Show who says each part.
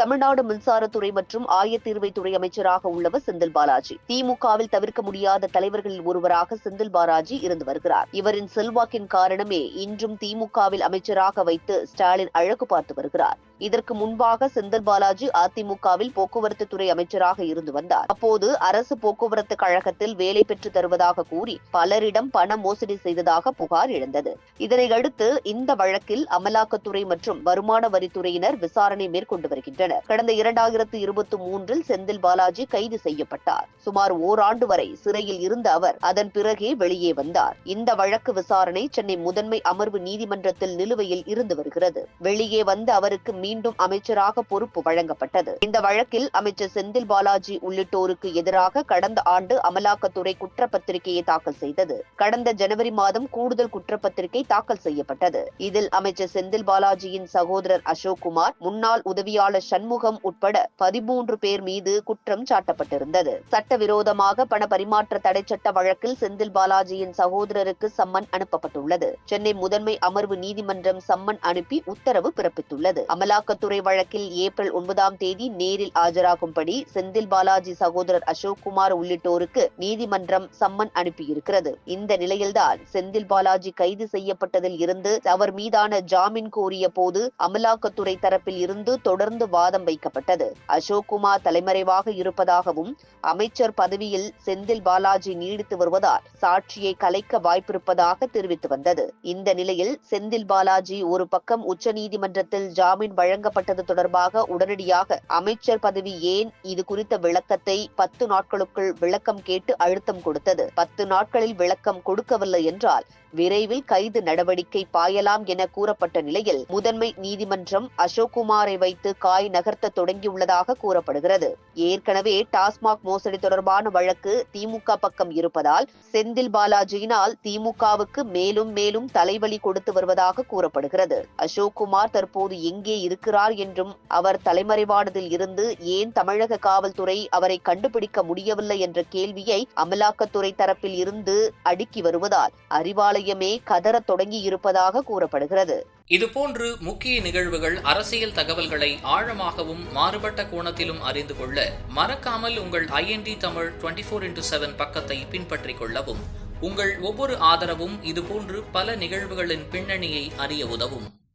Speaker 1: தமிழ்நாடு மின்சாரத்துறை மற்றும் ஆயத்தீர்வைத்துறை அமைச்சராக உள்ளவர் செந்தில் பாலாஜி. திமுகவில் தவிர்க்க முடியாத தலைவர்களில் ஒருவராக செந்தில் பாலாஜி இருந்து வருகிறார். இவரின் செல்வாக்கின் காரணமே இன்றும் திமுகவில் அமைச்சராக வைத்து ஸ்டாலின் அழகு பார்த்து வருகிறார். இதற்கு முன்பாக செந்தில் பாலாஜி அதிமுகவில் போக்குவரத்து துறை அமைச்சராக இருந்து வந்தார். அப்போது அரசு போக்குவரத்து கழகத்தில் வேலை பெற்று தருவதாக கூறி பலரிடம் பண மோசடி செய்ததாக புகார் எழுந்தது. இதனையடுத்து இந்த வழக்கில் அமலாக்கத்துறை மற்றும் வருமான வரித்துறையினர் விசாரணை மேற்கொண்டு வருகின்றனர். கடந்த இரண்டாயிரத்து இருபத்தி மூன்றில் செந்தில் பாலாஜி கைது செய்யப்பட்டார். சுமார் ஓராண்டு வரை சிறையில் இருந்த அவர் அதன் பிறகே வெளியே வந்தார். இந்த வழக்கு விசாரணை சென்னை முதன்மை அமர்வு நீதிமன்றத்தில் நிலுவையில் இருந்து வருகிறது. வெளியே வந்த அவருக்கு மீண்டும் அமைச்சராக பொறுப்பு வழங்கப்பட்டது. இந்த வழக்கில் அமைச்சர் செந்தில் பாலாஜி உள்ளிட்டோருக்கு எதிராக கடந்த ஆண்டு அமலாக்கத்துறை குற்றப்பத்திரிகையை தாக்கல் செய்தது. கடந்த ஜனவரி மாதம் கூடுதல் குற்றப்பத்திரிகை தாக்கல் செய்யப்பட்டது. இதில் அமைச்சர் செந்தில் பாலாஜியின் சகோதரர் அசோக் குமார் முன்னாள் உதவியாளர் சண்முகம் உட்பட பதிமூன்று பேர் மீது குற்றம் சாட்டப்பட்டிருந்தது. சட்டவிரோதமாக பண பரிமாற்ற தடை சட்ட வழக்கில் செந்தில் பாலாஜியின் சகோதரருக்கு சம்மன் அனுப்பப்பட்டுள்ளது. சென்னை முதன்மை அமர்வு நீதிமன்றம் சம்மன் அனுப்பி உத்தரவு பிறப்பித்துள்ளது. அமலா அமலாக்கத்துறை வழக்கில் ஏப்ரல் ஒன்பதாம் தேதி நேரில் ஆஜராகும்படி செந்தில் பாலாஜி சகோதரர் அசோக் குமார் உள்ளிட்டோருக்கு நீதிமன்றம் சம்மன் அனுப்பியிருக்கிறது. இந்த நிலையில்தான் செந்தில் பாலாஜி கைது செய்யப்பட்டதில் இருந்து அவர் மீதான ஜாமீன் கோரிய போது அமலாக்கத்துறை தரப்பில் இருந்து தொடர்ந்து வாதம் வைக்கப்பட்டது. அசோக் குமார் தலைமறைவாக இருப்பதாகவும் அமைச்சர் பதவியில் செந்தில் பாலாஜி நீடித்து வருவதால் சாட்சியை கலைக்க வாய்ப்பிருப்பதாக தெரிவித்து வந்தது. இந்த நிலையில் செந்தில் பாலாஜி ஒரு பக்கம் உச்சநீதிமன்றத்தில் ஜாமீன் வழங்க வழங்கப்பட்டது தொடர்பாக உடனடியாக அமைச்சர் பதவி ஏன் இது குறித்த விளக்கத்தை பத்து நாட்களுக்குள் விளக்கம் கேட்டு அழுத்தம் கொடுத்தது. பத்து நாட்களில் விளக்கம் கொடுக்கவில்லை என்றால் விரைவில் கைது நடவடிக்கை பாயலாம் என கூறப்பட்ட நிலையில் முதன்மை நீதிமன்றம் அசோக்குமாரை வைத்து காய் நகர்த்த தொடங்கியுள்ளதாக கூறப்படுகிறது. ஏற்கனவே டாஸ்மாக் மோசடி தொடர்பான வழக்கு திமுக பக்கம் இருப்பதால் செந்தில் பாலாஜியினால் திமுகவுக்கு மேலும் மேலும் தலைவலி கொடுத்து வருவதாக கூறப்படுகிறது. அசோக்குமார் தற்போது எங்கே இருக்கிறார் என்றும் அவர் தலைமறைவானதில் இருந்து ஏன் தமிழக காவல்துறை அவரை கண்டுபிடிக்க முடியவில்லை என்ற கேள்வியை அமலாக்கத்துறை தரப்பில் இருந்து அடுக்கி வருவதால் அறிவாலயமே கதற தொடங்கி இருப்பதாக கூறப்படுகிறது.
Speaker 2: இதுபோன்று முக்கிய நிகழ்வுகள் அரசியல் தகவல்களை ஆழமாகவும் மாறுபட்ட கோணத்திலும் அறிந்து கொள்ள மறக்காமல் உங்கள் IND Tamil twenty four into seven பக்கத்தை பின்பற்றிக் கொள்ளவும் உங்கள் ஒவ்வொரு ஆதரவும் இதுபோன்று பல நிகழ்வுகளின் பின்னணியை அறிய உதவும்.